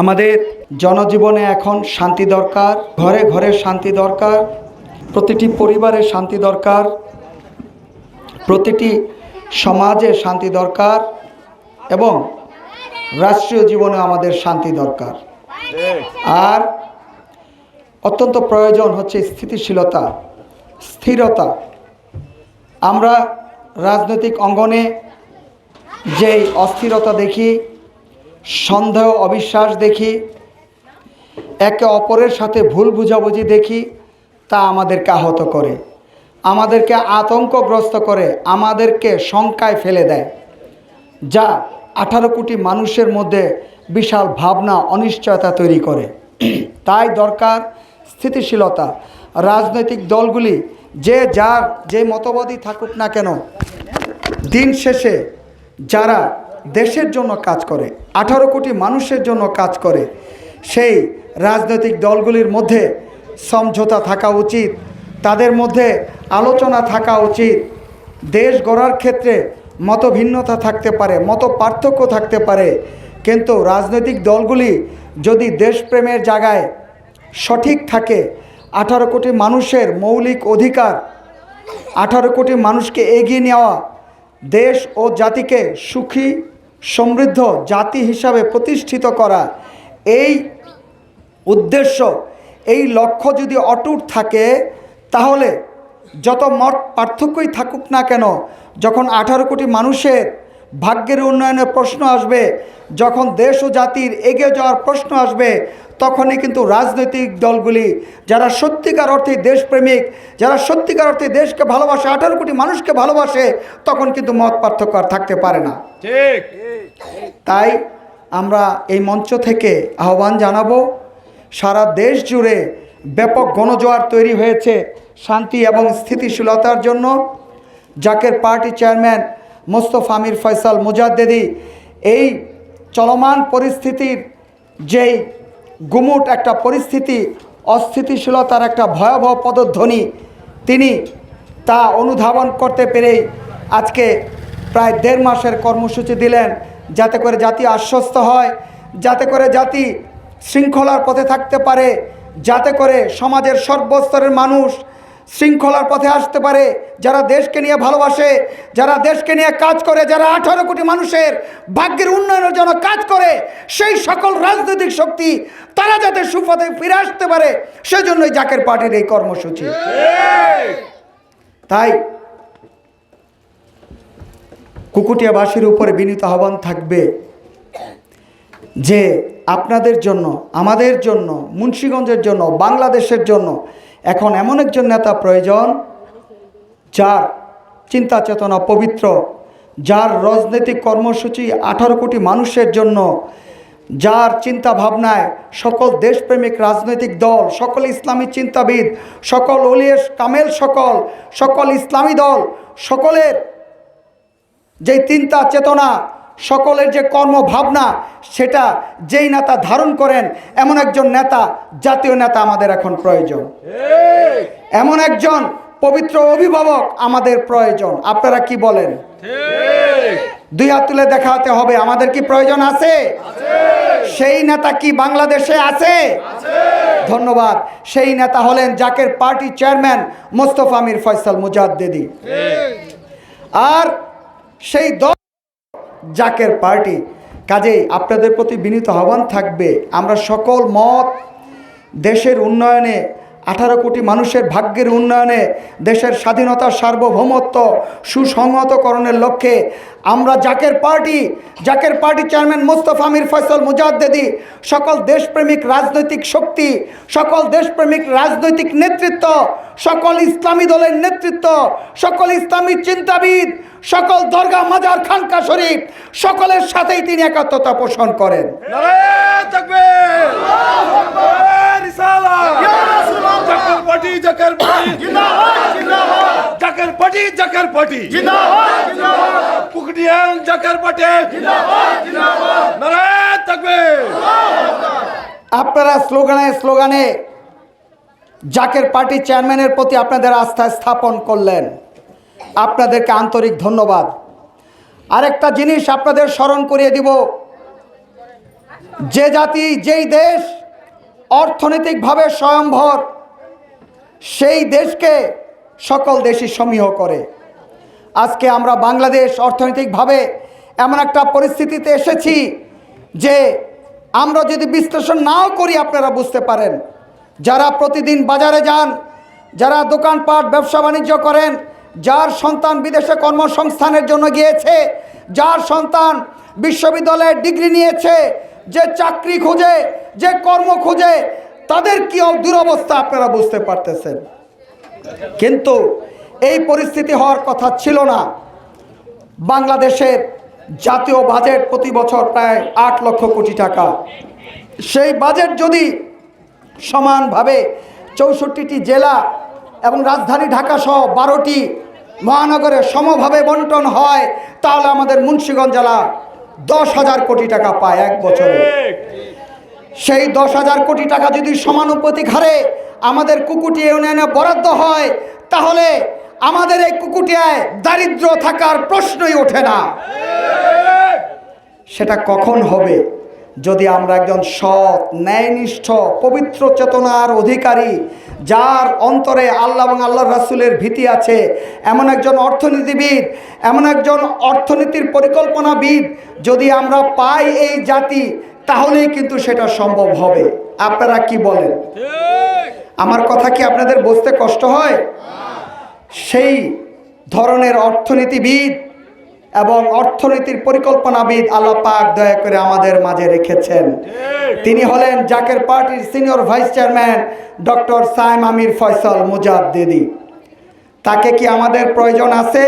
আমাদের জনজীবনে এখন শান্তি দরকার, ঘরে ঘরে শান্তি দরকার, প্রতিটি পরিবারে শান্তি দরকার, প্রতিটি সমাজে শান্তি দরকার এবং রাষ্ট্রীয় জীবনে আমাদের শান্তি দরকার। আর অত্যন্ত প্রয়োজন হচ্ছে স্থিতিশীলতা, স্থিরতা। আমরা রাজনৈতিক অঙ্গনে যেই অস্থিরতা দেখি সন্দেহ, অবিশ্বাস দেখি, একে অপরের সাথে ভুল বুঝাবুঝি দেখি, তা আমাদেরকে আহত করে। আমাদেরকে আতঙ্কগ্রস্ত করে, আমাদেরকে শঙ্কায় ফেলে দেয়। যা আঠারো কোটি মানুষের মধ্যে বিশাল ভাবনা, অনিশ্চয়তা তৈরি করে। তাই দরকার স্থিতিশীলতা। রাজনৈতিক দলগুলি যে যার যে মতবাদই থাকুক না কেন, দিন শেষে যারা দেশের জন্য কাজ করে, আঠারো কোটি মানুষের জন্য কাজ করে। সেই রাজনৈতিক দলগুলির মধ্যে সমঝোতা থাকা উচিত, তাদের মধ্যে আলোচনা থাকা উচিত, দেশ গড়ার ক্ষেত্রে মতভিন্নতা থাকতে পারে মত পার্থক্য থাকতে পারে। কিন্তু রাজনৈতিক দলগুলি যদি দেশপ্রেমের জায়গায় সঠিক থাকে, আঠারো কোটি মানুষের মৌলিক অধিকার, আঠারো কোটি মানুষকে এগিয়ে নেওয়া, দেশ ও জাতিকে সুখী সমৃদ্ধ জাতি হিসাবে প্রতিষ্ঠিত করা এই উদ্দেশ্য, এই লক্ষ্য যদি অটুট থাকে, তাহলে যত মত পার্থক্যই থাকুক না কেন, যখন আঠারো কোটি মানুষের ভাগ্যের উন্নয়নের প্রশ্ন আসবে, যখন দেশ ও জাতির এগিয়ে যাওয়ার প্রশ্ন আসবে, তখনই কিন্তু রাজনৈতিক দলগুলি, যারা সত্যিকার অর্থে দেশপ্রেমিক, যারা সত্যিকার অর্থে দেশকে ভালোবাসে, আঠারো কোটি মানুষকে ভালোবাসে, তখন কিন্তু মত পার্থক্য আর থাকতে পারে না। ঠিক। তাই আমরা এই মঞ্চ থেকে আহ্বান জানাব, সারা দেশ জুড়ে ব্যাপক গণজোয়ার তৈরি হয়েছে শান্তি এবং স্থিতিশীলতার জন্য। জাকের পার্টি চেয়ারম্যান মোস্তফা আমির ফয়সাল মুজাদ্দেদি এই চলমান পরিস্থিতির যেই গুমুট একটা পরিস্থিতি, অস্থিতিশীলতার একটা ভয়াবহ পদধ্বনি, তিনি তা অনুধাবন করতে পেরেই আজকে প্রায় দেড় মাসের কর্মসূচি দিলেন যাতে করে জাতি আশ্বস্ত হয় যাতে করে জাতি শৃঙ্খলার পথে থাকতে পারে যাতে করে সমাজের সর্বস্তরের মানুষ শৃঙ্খলার পথে আসতে পারে যারা দেশকে নিয়ে ভালোবাসে যারা দেশকে নিয়ে কাজ করে যারা আঠারো কোটি মানুষের ভাগ্যের উন্নয়নের জন্য কাজ করে সেই সকল রাজনৈতিক শক্তি তারা যাতে সুপথে ফিরে আসতে পারে সেজন্যই জাকের পার্টির এই কর্মসূচি। তাই কুকুটিয়াবাসীর উপরে বিনীত আহ্বান থাকবে যে আপনাদের জন্য, আমাদের জন্য, মুন্সীগঞ্জের জন্য, বাংলাদেশের জন্য এখন এমন একজন নেতা প্রয়োজন যার চিন্তা চেতনা পবিত্র, যার রাজনৈতিক কর্মসূচি আঠারো কোটি মানুষের জন্য, যার চিন্তা ভাবনায় সকল দেশপ্রেমিক রাজনৈতিক দল, সকল ইসলামী চিন্তাবিদ, সকল অলিয়েস কামেল সকল সকল ইসলামী দল, সকলের যেই চিন্তা চেতনা সকলের যে কর্মভাবনা সেটা যেই নেতা ধারণ করেন এমন একজন নেতা জাতীয় নেতা আমাদের এখন প্রয়োজন। এমন একজন পবিত্র অভিভাবক আমাদের প্রয়োজন। আপনারা কি বলেন? দুই হাত তুলে দেখাতে হবে আমাদের কি প্রয়োজন আছে? সেই নেতা কি বাংলাদেশে আছে? ধন্যবাদ। সেই নেতা হলেন জাকের পার্টি চেয়ারম্যান মোস্তফা আমির ফয়সাল মুজাদ্দেদি। আর সেই দল জাকের পার্টি। কাজেই আপনাদের প্রতি বিনীত আহ্বান থাকবে, আমরা সকল মত দেশের উন্নয়নে, আঠারো কোটি মানুষের ভাগ্যের উন্নয়নে, দেশের স্বাধীনতার সার্বভৌমত্ব সুসংহতকরণের লক্ষ্যে আমরা Zaker party Zaker party chairman Mostafa Amir Faisal Mujaddedi, সকল দেশপ্রেমিক রাজনৈতিক শক্তি, সকল দেশপ্রেমিক রাজনৈতিক নেতৃত্ব, সকল ইসলামী দলের নেতৃত্ব, সকল ইসলামী চিন্তাবিদ সকল দরগা মাজার খানকা শরীফ সকলের সাথেই তিনি একাত্মতা পোষণ করেন। আপনারা স্লোগানে স্লোগানে জাকের পার্টি চেয়ারম্যানের প্রতি আপনাদের আস্থা স্থাপন করলেন। আপনাদেরকে আন্তরিক ধন্যবাদ। আরেকটা জিনিস আপনাদের স্মরণ করিয়ে দিব। যে জাতি, যেই দেশ অর্থনৈতিকভাবে স্বয়ংভর, সেই দেশকে সকল দেশই সমীহ করে। আজকে আমরা বাংলাদেশ অর্থনৈতিকভাবে এমন একটা পরিস্থিতিতে এসেছি যে আমরা যদি বিশ্লেষণ নাও করি, আপনারা বুঝতে পারেন। যারা প্রতিদিন বাজারে যান, যারা দোকানপাট, ব্যবসা বাণিজ্য করেন যার সন্তান বিদেশে কর্মসংস্থানের জন্য গিয়েছে, যার সন্তান বিশ্ববিদ্যালয়ের ডিগ্রি নিয়েছে, যে চাকরি খুঁজে, যে কর্ম খুঁজে, তাদের কি দুরবস্থা আপনারা বুঝতে পারতেছেন? কিন্তু এই পরিস্থিতি হওয়ার কথা ছিল না। বাংলাদেশের জাতীয় বাজেট প্রতি বছর প্রায় আট লক্ষ কোটি টাকা। সেই বাজেট যদি সমানভাবে চৌষট্টিটি জেলা এবং রাজধানী ঢাকা সহ বারোটি মহানগরে সমভাবে বন্টন হয়, তাহলে আমাদের মুন্সীগঞ্জ জেলা দশ হাজার কোটি টাকা পায় এক বছরে। সেই দশ হাজার কোটি টাকা যদি সমানুপাতিক হারে আমাদের কুকুটি ইউনিয়নে বরাদ্দ হয়, তাহলে আমাদের এই কুকুটিয়ায় দারিদ্র থাকার প্রশ্নই ওঠে না। সেটা কখন হবে? যদি আমরা একজন সৎ ন্যায়নিষ্ঠ পবিত্র চেতনার অধিকারী যার অন্তরে আল্লাহ এবং আল্লাহ রাসুলের ভীতি আছে এমন একজন অর্থনীতিবিদ এমন একজন অর্থনীতির পরিকল্পনাবিদ যদি আমরা পাই এই জাতি তাহলেই কিন্তু সেটা সম্ভব হবে। আপনারা কি বলেন? আমার কথা কি আপনাদের বুঝতে কষ্ট হয়? সেই ধরনের অর্থনীতিবিদ এবং অর্থনীতির পরিকল্পনাবিদ আল্লাহ পাক দয়া করে আমাদের মাঝে রেখেছেন। তিনি হলেন জাকের পার্টির senior vice chairman doctor Saim Amir Faisal Mujaddidi. তাকে কি আমাদের প্রয়োজন আছে?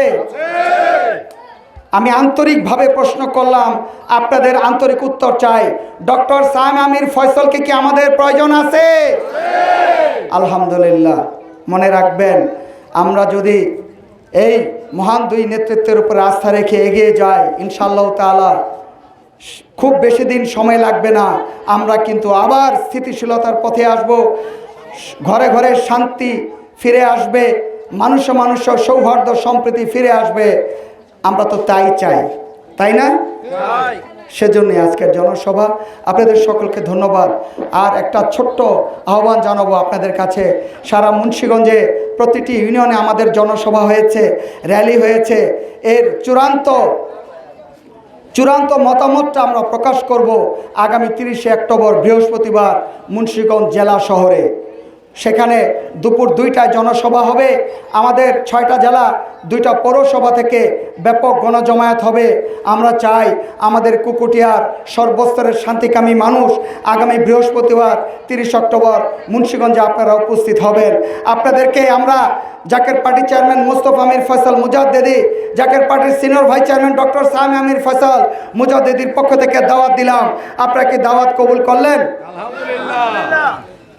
আমি আন্তরিকভাবে প্রশ্ন করলাম আপনাদের আন্তরিক উত্তর চাই। ডক্টর সাইম আমির ফয়সলকে কি আমাদের প্রয়োজন আছে? আলহামদুলিল্লাহ। মনে রাখবেন আমরা যদি এই মহান দুই নেতৃত্বের উপর আস্থা রেখে এগিয়ে যায়। ইনশাল্লাহ তাআলা। খুব বেশি দিন সময় লাগবে না। আমরা কিন্তু আবার স্থিতিশীলতার পথে আসব। ঘরে ঘরে শান্তি ফিরে আসবে। মানুষ মানুষ সৌহার্দ্য সম্প্রীতি ফিরে আসবে। আমরা তো তাই চাই। তাই না? সেজন্য আজকের জনসভা। আপনাদের সকলকে ধন্যবাদ। আর একটা ছোট্ট আহ্বান জানাব আপনাদের কাছে। সারা মুন্সীগঞ্জে প্রতিটি ইউনিয়নে আমাদের জনসভা হয়েছে, র্যালি হয়েছে। এর চূড়ান্ত চূড়ান্ত মতামতটা আমরা প্রকাশ করব আগামী তিরিশে অক্টোবর, বৃহস্পতিবার মুন্সীগঞ্জ জেলা শহরে। সেখানে দুপুর দুইটায় জনসভা হবে। আমাদের ছয়টা জেলা, দুইটা পৌরসভা থেকে ব্যাপক গণজমায়েত হবে। আমরা চাই আমাদের কুকুটিয়ার সর্বস্তরের শান্তিকামী মানুষ আগামী বৃহস্পতিবার, তিরিশ অক্টোবর মুন্সীগঞ্জে আপনারা উপস্থিত হবেন। আপনাদেরকে আমরা জাকের পার্টি চেয়ারম্যান মোস্তফা আমির ফয়সাল মুজাদ্দেদি, জাকের পার্টির senior vice chairman doctor Sami Amir Faisal মুজাদ্দেদির পক্ষ থেকে দাওয়াত দিলাম। আপনারা কি দাওয়াত কবুল করলেন?